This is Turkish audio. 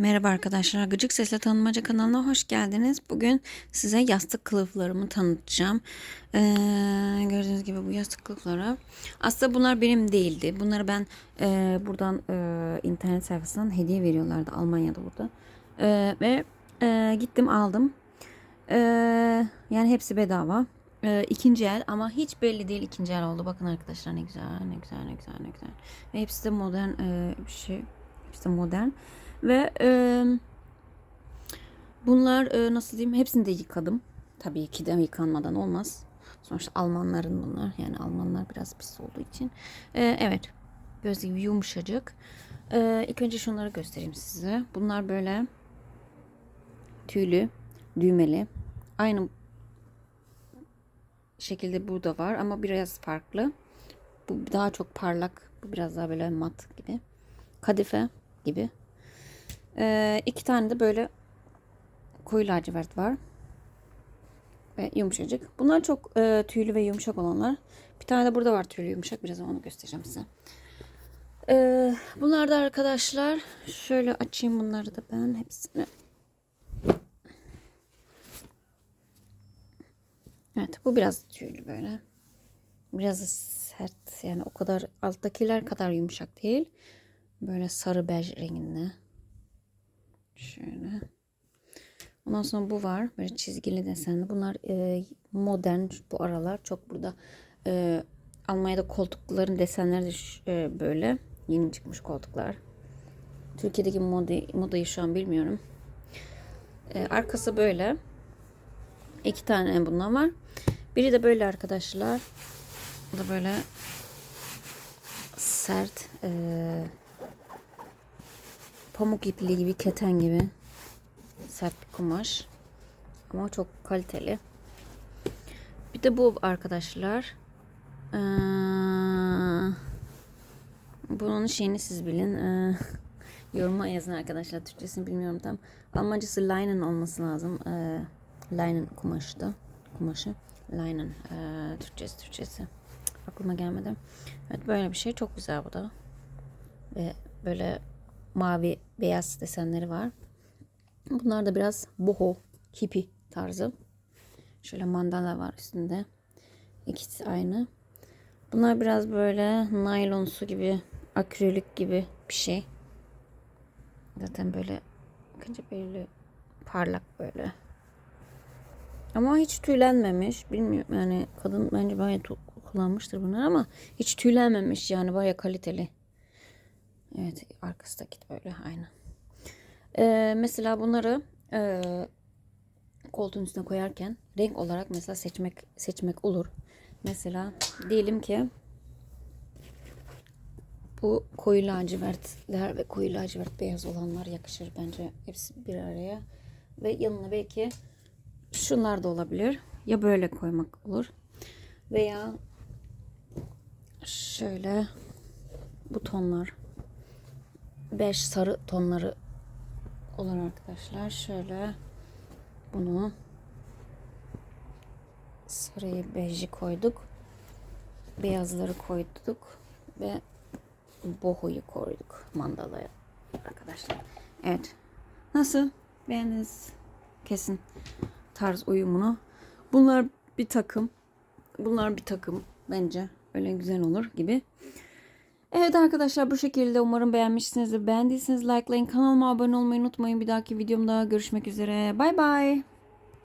Merhaba arkadaşlar. Gıcık Sesle Tanımaca kanalına hoş geldiniz. Bugün size yastık kılıflarımı tanıtacağım. Ee, gördüğünüz gibi bu yastık kılıfları. Aslında bunlar benim değildi. Bunları ben e, buradan e, internet sayfasından hediye veriyorlardı. Almanya'da burada. E, ve e, gittim aldım. E, yani hepsi bedava. E, ikinci el ama hiç belli değil ikinci el oldu. Bakın arkadaşlar ne güzel ne güzel ne güzel ne güzel. Ve hepsi de modern e, bir şey. Hepsi de modern. Ve e, bunlar e, nasıl diyeyim hepsini de yıkadım. Tabii ki de yıkanmadan olmaz. Sonuçta Almanların bunlar. Yani Almanlar biraz pis olduğu için. E, evet. Göz gibi yumuşacık. E, ilk önce şunları göstereyim size. Bunlar böyle tüylü, düğmeli. Aynı şekilde burada var ama biraz farklı. Bu daha çok parlak. Bu biraz daha böyle mat gibi. Kadife gibi. Ee, iki tane de böyle koyu lacivert var. Ve yumuşacık. Bunlar çok e, tüylü ve yumuşak olanlar. Bir tane de burada var tüylü yumuşak. Birazdan onu göstereceğim size. Ee, bunlar da arkadaşlar. Şöyle açayım bunları da ben hepsini. Evet bu biraz tüylü böyle. Biraz sert yani o kadar alttakiler kadar yumuşak değil. Böyle sarı bej renginde. Şöyle. Ondan sonra bu var. Böyle çizgili desenli. Bunlar e, modern bu aralar. Çok burada e, Almanya'da koltukların desenleri de e, böyle. Yeni çıkmış koltuklar. Türkiye'deki moda, modayı şu an bilmiyorum. E, arkası böyle. İki tane bundan var. Biri de böyle arkadaşlar. Bu da böyle sert. E, pamuk ipliği gibi, keten gibi sert bir kumaş. Ama çok kaliteli. Bir de bu arkadaşlar. Ee, bunun şeyini siz bilin. Ee, yoruma yazın arkadaşlar. Türkçesini bilmiyorum tam. Almancası linen olması lazım. Ee, linen kumaşı da. Kumaşı. Linen. Ee, Türkçesi Türkçesi. Aklıma gelmedi. Evet böyle bir şey. Çok güzel bu da. Ve böyle mavi beyaz desenleri var. Bunlar da biraz boho, hippie tarzı. Şöyle mandala var üstünde. İkisi aynı. Bunlar biraz böyle naylonsu gibi, akrilik gibi bir şey. Zaten böyle bakınca böyle parlak böyle. Ama hiç tüylenmemiş. Bilmiyorum yani kadın bence bayağı kullanmıştır bunlar ama hiç tüylenmemiş yani bayağı kaliteli. Evet arkası da böyle aynı. Ee, mesela bunları e, koltuğun üstüne koyarken renk olarak mesela seçmek seçmek olur. Mesela diyelim ki bu koyu lacivertler ve koyu lacivert beyaz olanlar yakışır bence hepsi bir araya. Ve yanına belki şunlar da olabilir. Ya böyle koymak olur. Veya şöyle bu tonlar beş sarı tonları olur arkadaşlar. Şöyle bunu sarıyı beji koyduk. Beyazları koyduk ve bohuyu koyduk mandalaya arkadaşlar. Evet. Nasıl? Beğendiniz kesin tarz uyumunu. Bunlar bir takım. Bunlar bir takım bence. Öyle güzel olur gibi. Evet arkadaşlar bu şekilde umarım beğenmişsinizdir. Beğendiyseniz likelayın. Kanalıma abone olmayı unutmayın. Bir dahaki videomda görüşmek üzere. Bay bay.